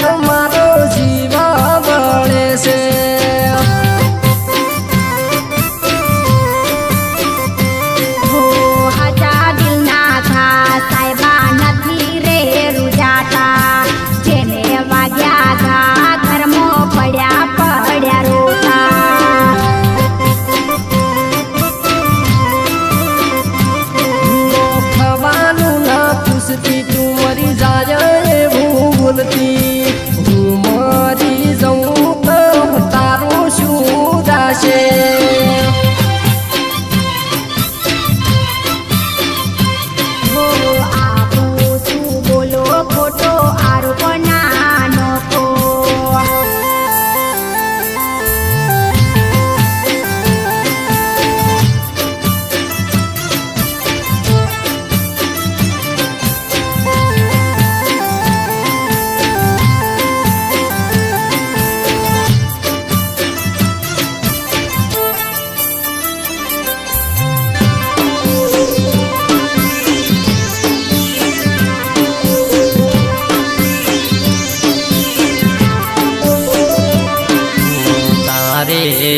তোমার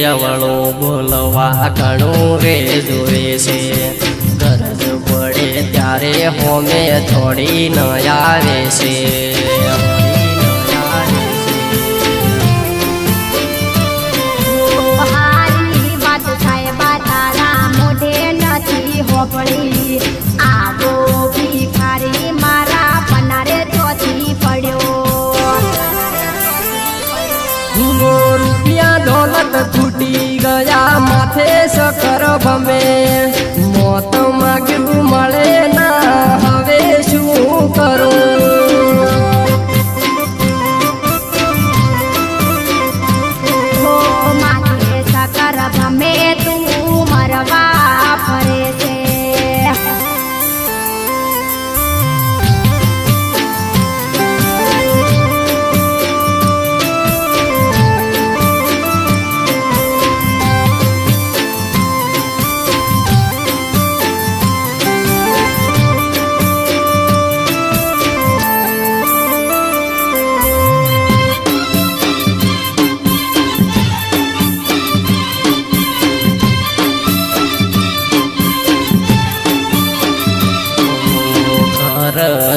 અવળો બોલવા ઘણું રે દોરે છે ગરજ પડે ત્યારે હોમે થોડી ન આવે છે પડી હાથ તૂટી ગયા માથે સકર ભમે.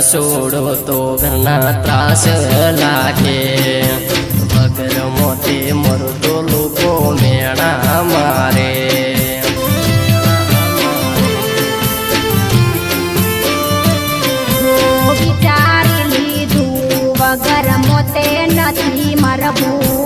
છોડો તો ઘણા ત્રાસ લાગે. વગર મોતે મરતો લોકો મેળા મારે. વગર મોતે નથી મરવું.